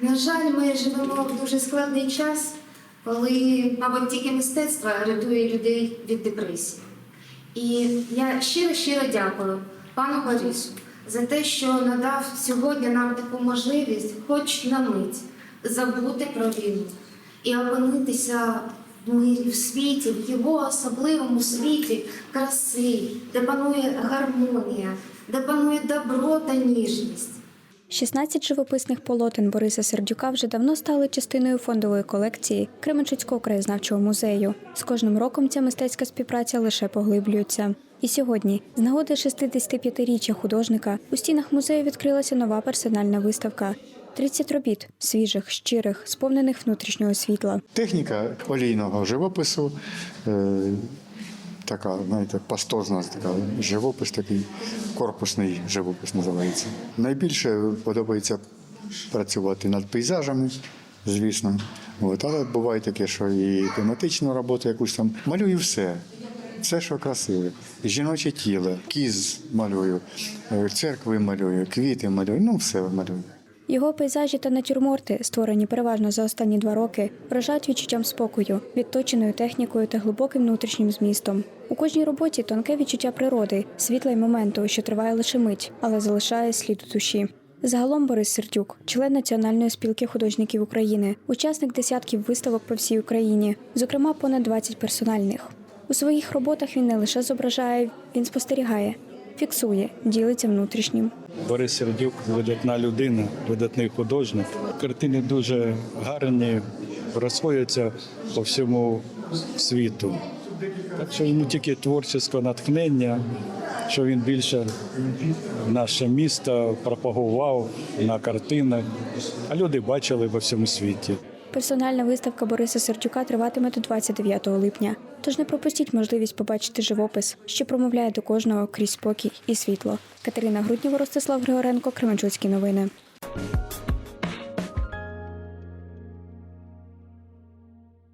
На жаль, ми живемо в дуже складний час, коли, мабуть, тільки мистецтво рятує людей від депресії. І я щиро щиро дякую пану Борису за те, що надав сьогодні нам таку можливість, хоч на мить, забути про війну і опинитися мирі в світі, в його особливому світі краси, де панує гармонія, де панує добро та ніжність. 16 живописних полотен Бориса Сердюка вже давно стали частиною фондової колекції Кременчуцького краєзнавчого музею. З кожним роком ця мистецька співпраця лише поглиблюється. І сьогодні, з нагоди 65-річчя художника, у стінах музею відкрилася нова персональна виставка. 30 робіт свіжих, щирих, сповнених внутрішнього світла. Техніка олійного живопису, е, така, знаєте, пастозна, така живопис, такий корпусний живопис називається. Найбільше подобається працювати над пейзажами, звісно. От, але буває таке, що і тематичну роботу якусь там малюю все. Все, що красиве. Жіноче тіло, кіз малюю, е, церкви малюю, квіти малюю, ну все малюю. Його пейзажі та натюрморти, створені переважно за останні два роки, вражають відчуттям спокою, відточеною технікою та глибоким внутрішнім змістом. У кожній роботі тонке відчуття природи, світла й моменту, що триває лише мить, але залишає слід у душі. Загалом Борис Сердюк, член Національної спілки художників України, учасник десятків виставок по всій Україні, зокрема понад 20 персональних. У своїх роботах він не лише зображає, він спостерігає, фіксує, ділиться внутрішнім. Борис Сердюк видатна людина, видатний художник. Картини дуже гарні, розходяться по всьому світу. Так що йому тільки творче натхнення, що він більше наше місто пропагував на картинах, а люди бачили по всьому світі. Персональна виставка Бориса Сердюка триватиме до 29 липня. Тож не пропустіть можливість побачити живопис, що промовляє до кожного крізь спокій і світло. Катерина Груднєва, Ростислав Григоренко, Кременчуцькі новини.